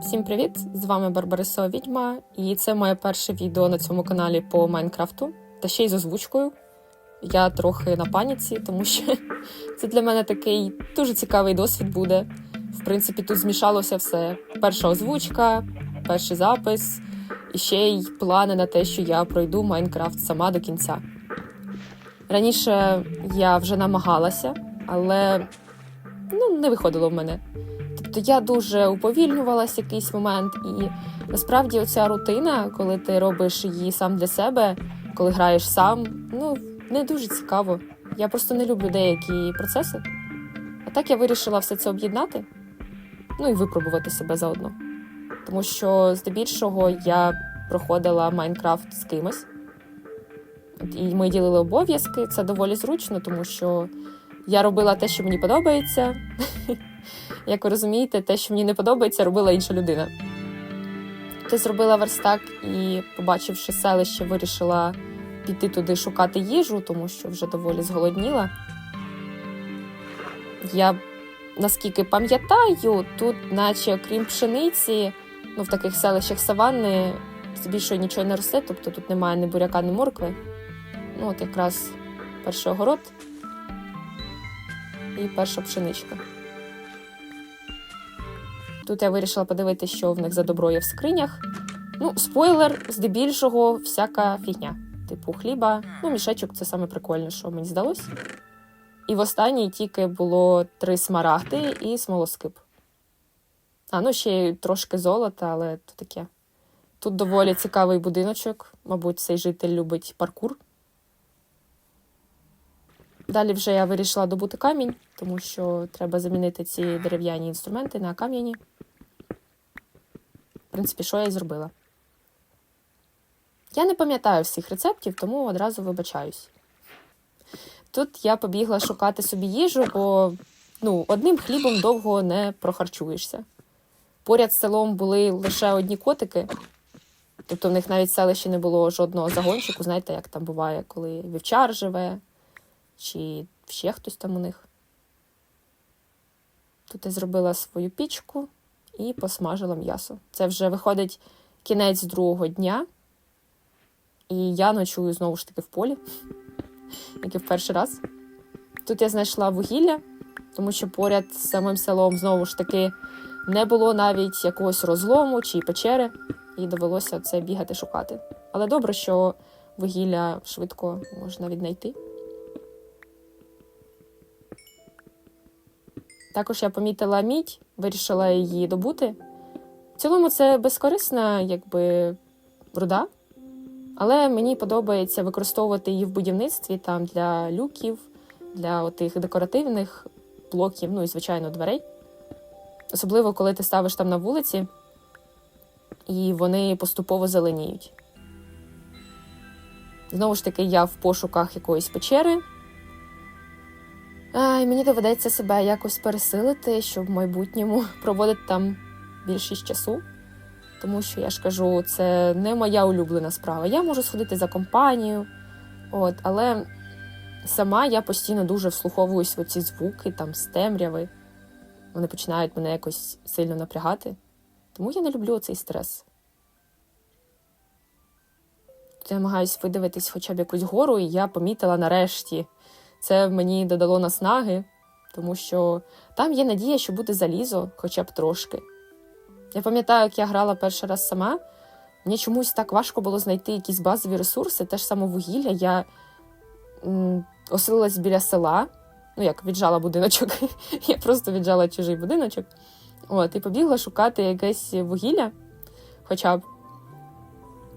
Всім привіт! З вами Барбарисова Відьма, і це моє перше відео на цьому каналі по Майнкрафту, та ще й з озвучкою. Я трохи на паніці, тому що це для мене такий дуже цікавий досвід буде. В принципі, тут змішалося все: перша озвучка, перший запис, і ще й плани на те, що я пройду Майнкрафт сама до кінця. Раніше я вже намагалася, але ну, не виходило в мене. Тобто я дуже уповільнювалась в якийсь момент, і насправді оця рутина, коли ти робиш її сам для себе, коли граєш сам, ну не дуже цікаво. Я просто не люблю деякі процеси. А так я вирішила все це об'єднати, ну і випробувати себе заодно. Тому що здебільшого я проходила Майнкрафт з кимось, і ми ділили обов'язки. Це доволі зручно, тому що я робила те, що мені подобається. Як ви розумієте, те, що мені не подобається, робила інша людина. Ти зробила верстак і, побачивши селище, вирішила піти туди шукати їжу, тому що вже доволі зголодніла. Я, наскільки пам'ятаю, тут, наче окрім пшениці, ну, в таких селищах саванни здебільшого нічого не росте, тобто тут немає ні буряка, ні моркви. Ну, от якраз перший огород і перша пшеничка. Тут я вирішила подивитися, що в них за добро є в скринях. Ну, спойлер, здебільшого, всяка фігня. Типу хліба, ну, мішечок це саме прикольне, що мені здалось. І в останній тільки було три смарагди і смолоскип. А, ну ще трошки золота, але то таке. Тут доволі цікавий будиночок. Мабуть, цей житель любить паркур. Далі вже я вирішила добути камінь, тому що треба замінити ці дерев'яні інструменти на кам'яні. В принципі, що я і зробила. Я не пам'ятаю всіх рецептів, тому одразу вибачаюсь. Тут я побігла шукати собі їжу, бо ну, одним хлібом довго не прохарчуєшся. Поряд з селом були лише одні котики, тобто в них навіть в селищі не було жодного загончику. Знаєте, як там буває, коли вівчар живе, чи ще хтось там у них. Тут я зробила свою пічку і посмажила м'ясо. Це вже виходить кінець другого дня, і я ночую знову ж таки в полі, як і в перший раз. Тут я знайшла вугілля, тому що поряд з самим селом знову ж таки не було навіть якогось розлому чи печери, і довелося це бігати шукати. Але добре, що вугілля швидко можна віднайти. Також я помітила мідь, вирішила її добути. В цілому це безкорисна, якби руда, але мені подобається використовувати її в будівництві там для люків, для отих декоративних блоків, ну і, звичайно, дверей. Особливо, коли ти ставиш там на вулиці, і вони поступово зеленіють. Знову ж таки, я в пошуках якоїсь печери. І мені доведеться себе якось пересилити, щоб в майбутньому проводити там більшість часу. Тому що я ж кажу, це не моя улюблена справа. Я можу сходити за компанію, от, але сама я постійно дуже вслуховуюсь в ці звуки, там з темряви. Вони починають мене якось сильно напрягати. Тому я не люблю цей стрес. Я намагаюся видивитись хоча б якусь гору, і я помітила нарешті. Це мені додало наснаги, тому що там є надія, що буде залізо, хоча б трошки. Я пам'ятаю, як я грала перший раз сама. Мені чомусь так важко було знайти якісь базові ресурси, те ж саме вугілля. Я м, оселилась біля села, ну як віджала будиночок, я просто віджала чужий будиночок. От, і побігла шукати якесь вугілля, хоча б.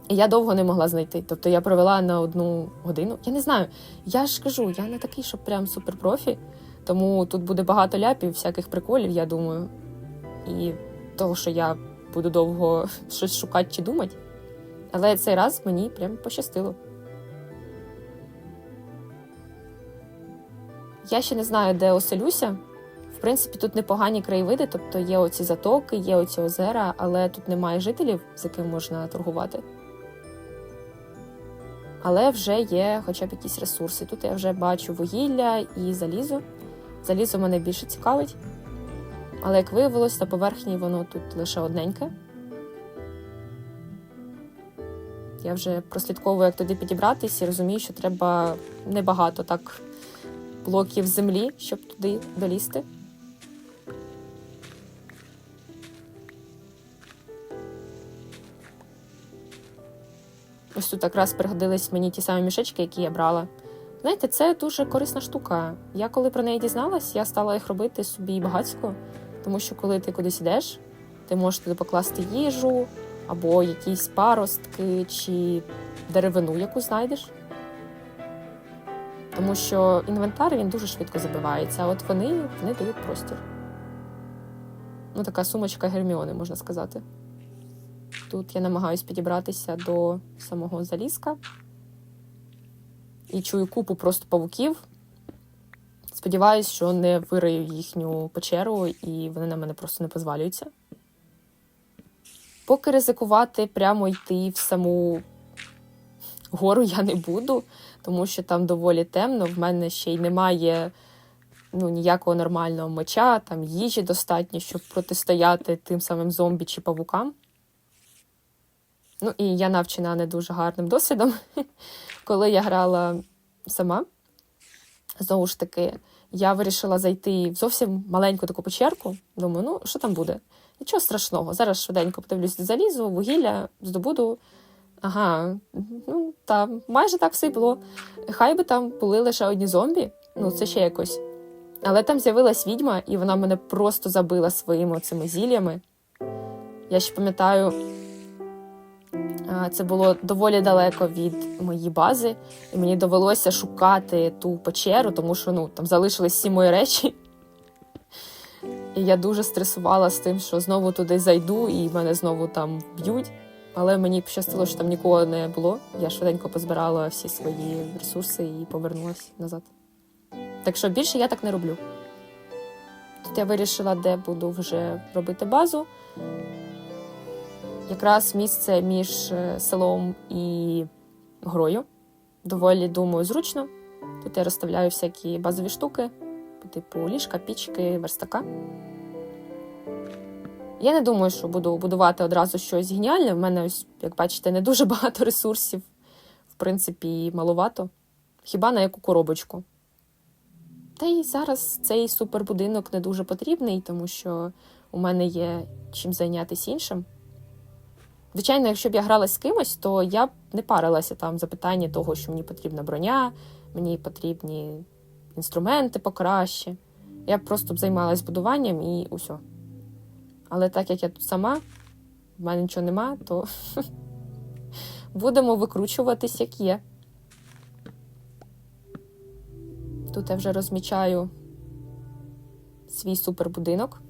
І я довго не могла знайти. Тобто я провела на одну годину. Я не знаю. Я ж кажу, я не такий, що прям суперпрофі, тому тут буде багато ляпів, всяких приколів, я думаю. І того, що я буду довго щось шукати чи думати. Але цей раз мені прям пощастило. Я ще не знаю, де оселюся. В принципі, тут непогані краєвиди, тобто є оці затоки, є оці озера, але тут немає жителів, з якими можна торгувати. Але вже є хоча б якісь ресурси. Тут я вже бачу вугілля і залізо. Залізо мене більше цікавить. Але як виявилось, на поверхні воно тут лише одненьке. Я вже прослідковую, як туди підібратись, і розумію, що треба небагато так блоків землі, щоб туди долізти. Ось тут якраз пригодились мені ті самі мішечки, які я брала. Знаєте, це дуже корисна штука. Я коли про неї дізналась, я стала їх робити собі багатсько, тому що коли ти кудись йдеш, ти можеш туди покласти їжу або якісь паростки чи деревину, яку знайдеш. Тому що інвентар він дуже швидко забивається, а от вони, вони дають простір. Ну, така сумочка Герміони, можна сказати. Тут я намагаюсь підібратися до самого залізка і чую купу просто павуків. Сподіваюсь, що не вирию їхню печеру і вони на мене просто не позвалюються. Поки ризикувати прямо йти в саму гору я не буду, тому що там доволі темно. В мене ще й немає ну, ніякого нормального меча, там їжі достатньо, щоб протистояти тим самим зомбі чи павукам. Ну і я навчена не дуже гарним досвідом. Коли я грала сама, знову ж таки, я вирішила зайти в зовсім маленьку таку печерку. Думаю, ну що там буде? Нічого страшного. Зараз швиденько подивлюсь залізу, вугілля, здобуду. Ага, ну та майже так все й було. Хай би там були лише одні зомбі, ну це ще якось. Але там з'явилась відьма, і вона мене просто забила своїми цими зіллями. Я ще пам'ятаю, це було доволі далеко від моєї бази, і мені довелося шукати ту печеру, тому що ну, там залишились всі мої речі. І я дуже стресувала з тим, що знову туди зайду і мене знову там б'ють. Але мені пощастило, що там нікого не було. Я швиденько позбирала всі свої ресурси і повернулася назад. Так що більше я так не роблю. Тут я вирішила, де буду вже робити базу. Якраз місце між е, селом і грою. Доволі думаю, зручно. Тут я розставляю всякі базові штуки, по типу ліжка, пічки, верстака. Я не думаю, що буду будувати одразу щось геніальне. В мене, ось, як бачите, не дуже багато ресурсів, в принципі, маловато. Хіба на яку коробочку. Та й зараз цей супербудинок не дуже потрібний, тому що у мене є чим зайнятися іншим. Звичайно, якщо б я грала з кимось, то я б не парилася там за питання того, що мені потрібна броня, мені потрібні інструменти покраще. Я б просто б займалась будуванням і усе. Але так як я тут сама, в мене нічого нема, то будемо викручуватись, як є. Тут я вже розмічаю свій супербудинок.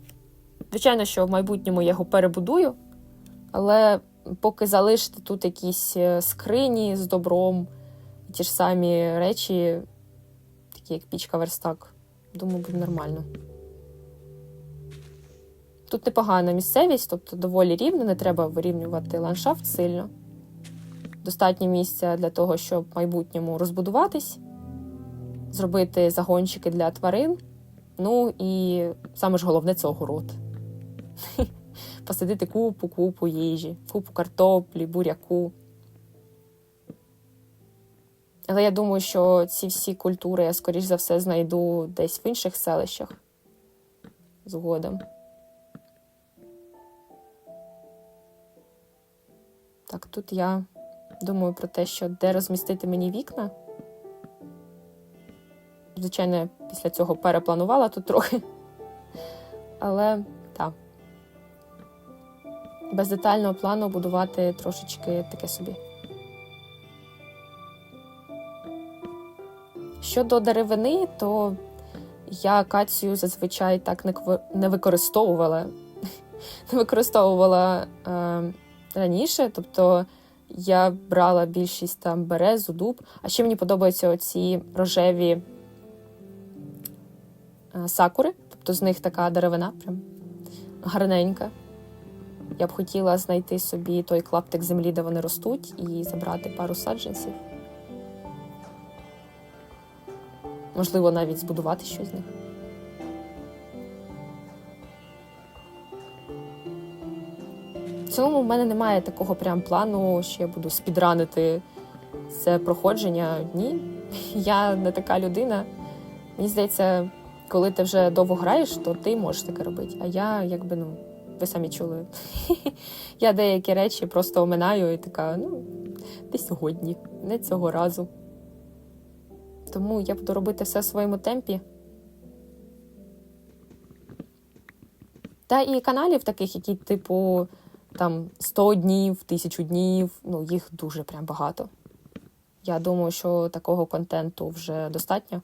Звичайно, що в майбутньому я його перебудую, але поки залишити тут якісь е, скрині з добром, ті ж самі речі, такі як пічка верстак, думаю, буде нормально. Тут непогана місцевість, тобто доволі рівно, не треба вирівнювати ландшафт сильно. Достатньо місця для того, щоб в майбутньому розбудуватись, зробити загончики для тварин. Ну і саме ж головне це огород. Посадити купу, купу їжі, купу картоплі, буряку. Але я думаю, що ці всі культури я, скоріш за все, знайду десь в інших селищах згодом. Так, тут я думаю про те, що де розмістити мені вікна. Звичайно, після цього перепланувала тут трохи. Але. Без детального плану будувати трошечки таке собі. Щодо деревини, то я акацію зазвичай так не, використовувала. Не використовувала е, раніше. Тобто я брала більшість там березу, дуб. А ще мені подобаються оці рожеві е, сакури, тобто з них така деревина, прям гарненька. Я б хотіла знайти собі той клаптик землі, де вони ростуть, і забрати пару саджанців. Можливо, навіть збудувати щось з них. В цілому в мене немає такого прям плану, що я буду спідранити це проходження. Ні, я не така людина. Мені здається, коли ти вже довго граєш, то ти можеш таке робити. А я, якби, ну, ви самі чули. я деякі речі просто оминаю і така, ну, не сьогодні, не цього разу. Тому я буду робити все в своєму темпі. Та і каналів таких, які, типу, там 100 днів, 1000 днів, ну, їх дуже прям багато. Я думаю, що такого контенту вже достатньо.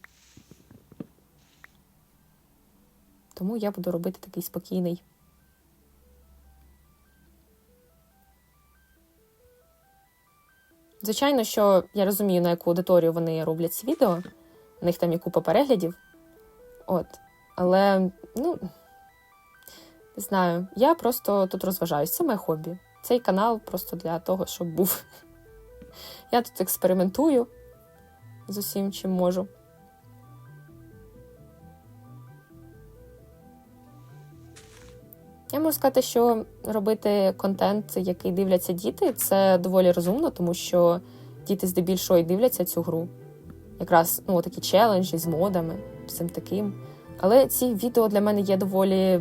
Тому я буду робити такий спокійний. Звичайно, що я розумію, на яку аудиторію вони роблять ці відео. У них там є купа переглядів. От. Але, ну, не знаю, я просто тут розважаюсь. Це моє хобі. Цей канал просто для того, щоб був. Я тут експериментую з усім, чим можу. Я можу сказати, що робити контент, який дивляться діти, це доволі розумно, тому що діти здебільшого і дивляться цю гру. Якраз ну, такі челенджі з модами, всім таким. Але ці відео для мене є доволі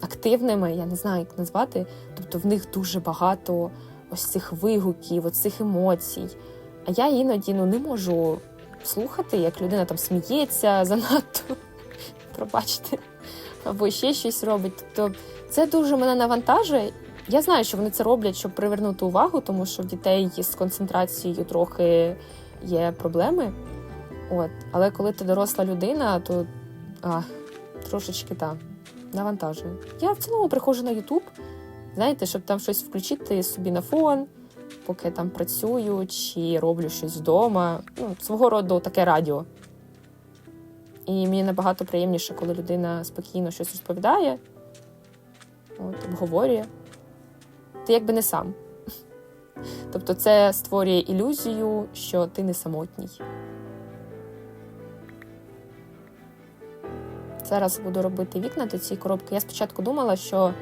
активними, я не знаю, як назвати. Тобто в них дуже багато ось цих вигуків, ось цих емоцій. А я іноді ну, не можу слухати, як людина там сміється занадто. Пробачте або ще щось робить. Тобто це дуже мене навантажує. Я знаю, що вони це роблять, щоб привернути увагу, тому що в дітей з концентрацією трохи є проблеми. От. Але коли ти доросла людина, то а, трошечки так, навантажує. Я в цілому приходжу на Ютуб, знаєте, щоб там щось включити собі на фон, поки там працюю чи роблю щось вдома. Ну, Свого роду таке радіо. І мені набагато приємніше, коли людина спокійно щось розповідає, от, обговорює. Ти якби не сам. Тобто це створює ілюзію, що ти не самотній. Зараз буду робити вікна до цієї коробки. Я спочатку думала, що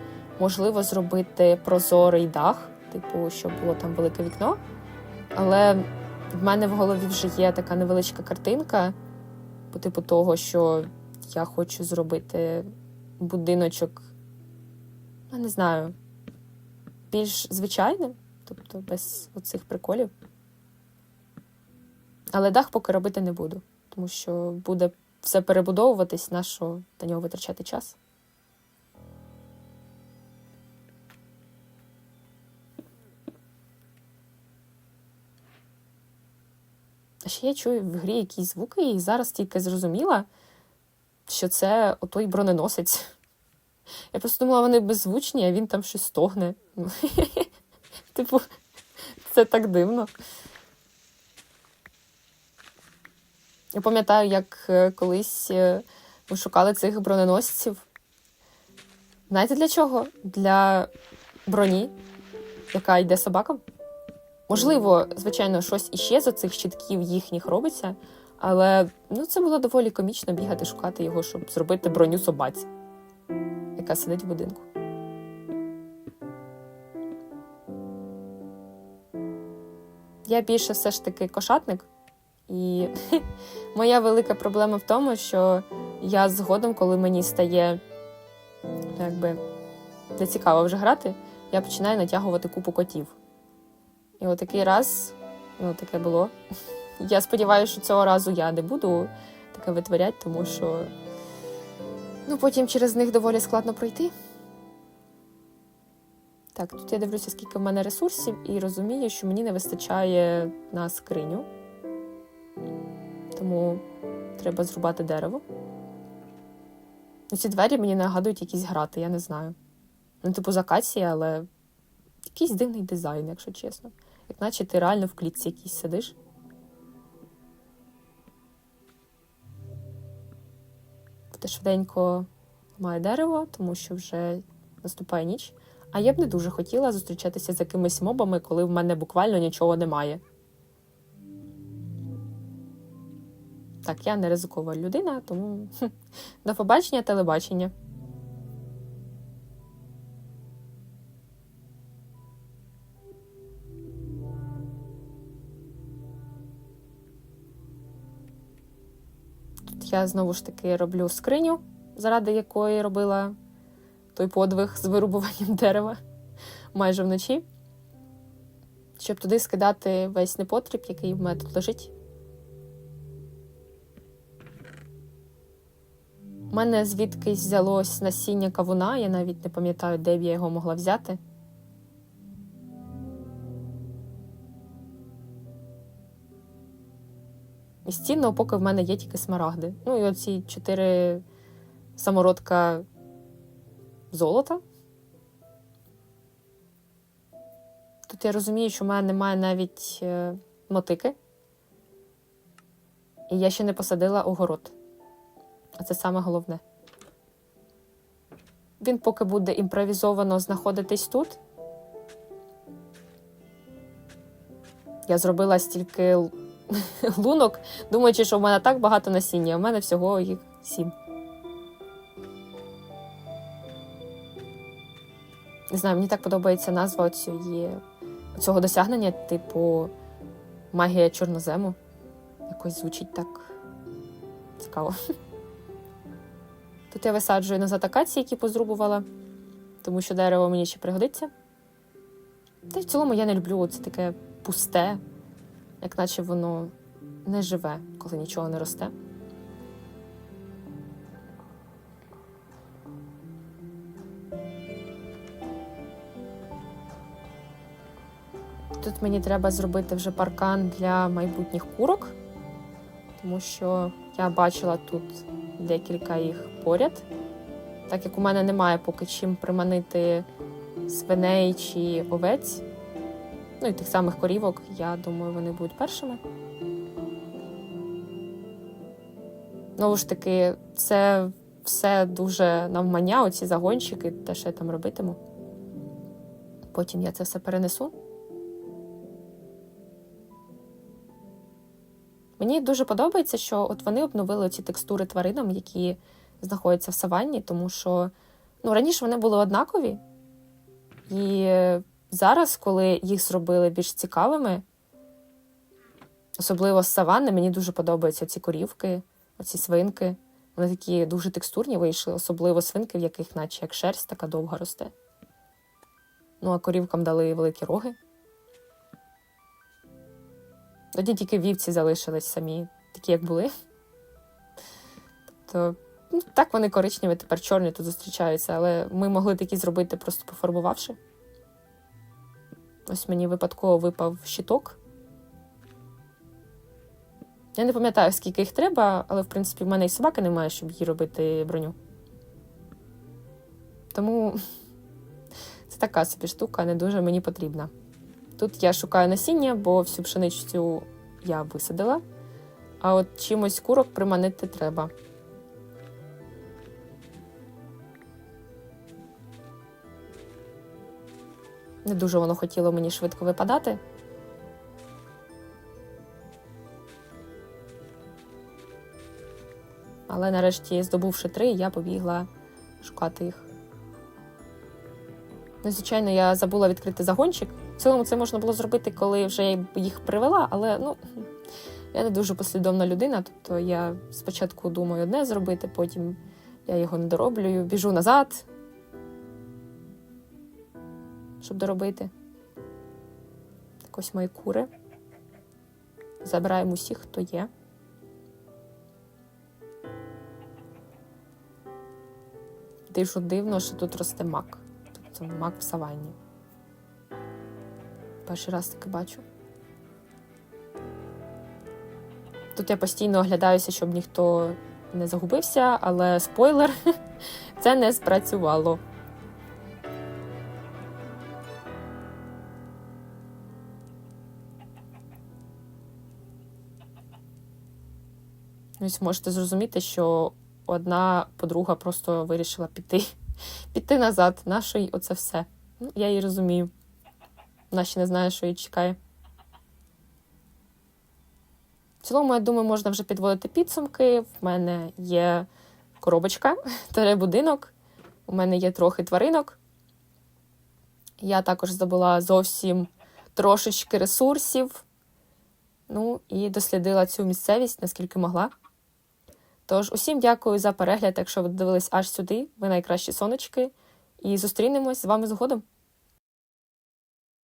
можливо зробити прозорий дах, типу, щоб було там велике вікно. Але в мене в голові вже є така невеличка картинка по типу того, що я хочу зробити будиночок, я не знаю, більш звичайним, тобто без оцих приколів. Але дах поки робити не буду, тому що буде все перебудовуватись, на що на нього витрачати час. А ще я чую в грі якісь звуки, і зараз тільки зрозуміла, що це отой броненосець. Я просто думала, вони беззвучні, а він там щось стогне. Типу, це так дивно. Я пам'ятаю, як е, колись е, ми шукали цих броненосців. Знаєте для чого? Для броні, яка йде собакам. Можливо, звичайно, щось іще з оцих щитків їхніх робиться, але ну, це було доволі комічно бігати, шукати його, щоб зробити броню собаці, яка сидить в будинку. Я більше все ж таки кошатник, і моя велика проблема в тому, що я згодом, коли мені стає якби не цікаво вже грати, я починаю натягувати купу котів. І отакий раз, ну, таке було. Я сподіваюся, що цього разу я не буду таке витворяти, тому що ну, потім через них доволі складно пройти. Так, тут я дивлюся, скільки в мене ресурсів, і розумію, що мені не вистачає на скриню. Тому треба зрубати дерево. Ці двері мені нагадують якісь грати, я не знаю. Ну, типу, закація, але якийсь дивний дизайн, якщо чесно. Як наче ти реально в клітці якійсь сидиш. Ти швиденько має дерево, тому що вже наступає ніч. А я б не дуже хотіла зустрічатися з якимись мобами, коли в мене буквально нічого немає. Так, я не ризикова людина, тому до побачення телебачення. Я знову ж таки роблю скриню, заради якої робила той подвиг з вирубуванням дерева майже вночі, щоб туди скидати весь непотріб, який в мене тут лежить. У мене звідкись взялось насіння кавуна, я навіть не пам'ятаю, де б я його могла взяти. І з цінного поки в мене є тільки смарагди. Ну і оці чотири самородка золота. Тут я розумію, що в мене немає навіть е, мотики. І я ще не посадила огород. А це саме головне. Він поки буде імпровізовано знаходитись тут. Я зробила стільки лунок, думаючи, що в мене так багато насіння, а в мене всього їх сім. Не знаю, мені так подобається назва цієї, цього досягнення, типу магія чорнозему. Якось звучить так цікаво. Тут я висаджую назад акації, які позрубувала, тому що дерево мені ще пригодиться. Та й в цілому я не люблю це таке пусте, як наче воно не живе, коли нічого не росте. Тут мені треба зробити вже паркан для майбутніх курок, тому що я бачила тут декілька їх поряд. Так як у мене немає поки чим приманити свиней чи овець, ну і тих самих корівок, я думаю, вони будуть першими. Знову ж таки, це все дуже навмання, оці загончики, те, що я там робитиму. Потім я це все перенесу. Мені дуже подобається, що от вони обновили ці текстури тваринам, які знаходяться в саванні, тому що ну, раніше вони були однакові. І зараз, коли їх зробили більш цікавими, особливо з саванни, мені дуже подобаються ці корівки, оці свинки. Вони такі дуже текстурні вийшли, особливо свинки, в яких, наче як шерсть, така довга росте. Ну, а корівкам дали великі роги. Тоді тільки вівці залишились самі, такі, як були. Тобто, ну, так вони коричневі, тепер чорні тут зустрічаються, але ми могли такі зробити, просто пофарбувавши. Ось мені випадково випав щиток. Я не пам'ятаю, скільки їх треба, але, в принципі, в мене і собаки немає, щоб їй робити броню. Тому це така собі штука, не дуже мені потрібна. Тут я шукаю насіння, бо всю пшеничцю я висадила, а от чимось курок приманити треба. Не дуже воно хотіло мені швидко випадати. Але нарешті, здобувши три, я побігла шукати їх. Ну, звичайно, я забула відкрити загончик. В цілому це можна було зробити, коли вже я їх привела, але ну, я не дуже послідовна людина. Тобто я спочатку думаю одне зробити, потім я його не дороблюю, біжу назад, щоб доробити. Так ось мої кури. Забираємо усіх, хто є. Дишу дивно, що тут росте мак. Тобто мак в саванні. Перший раз таки бачу. Тут я постійно оглядаюся, щоб ніхто не загубився, але спойлер, це не спрацювало. Ось можете зрозуміти, що одна подруга просто вирішила піти, піти назад. Нащо їй оце все? Ну, я її розумію. Вона ще не знає, що її чекає. В цілому, я думаю, можна вже підводити підсумки. В мене є коробочка, будинок, у мене є трохи тваринок. Я також здобула зовсім трошечки ресурсів. Ну, і дослідила цю місцевість, наскільки могла. Тож, усім дякую за перегляд, якщо ви дивились аж сюди. Ви найкращі сонечки. І зустрінемось з вами згодом.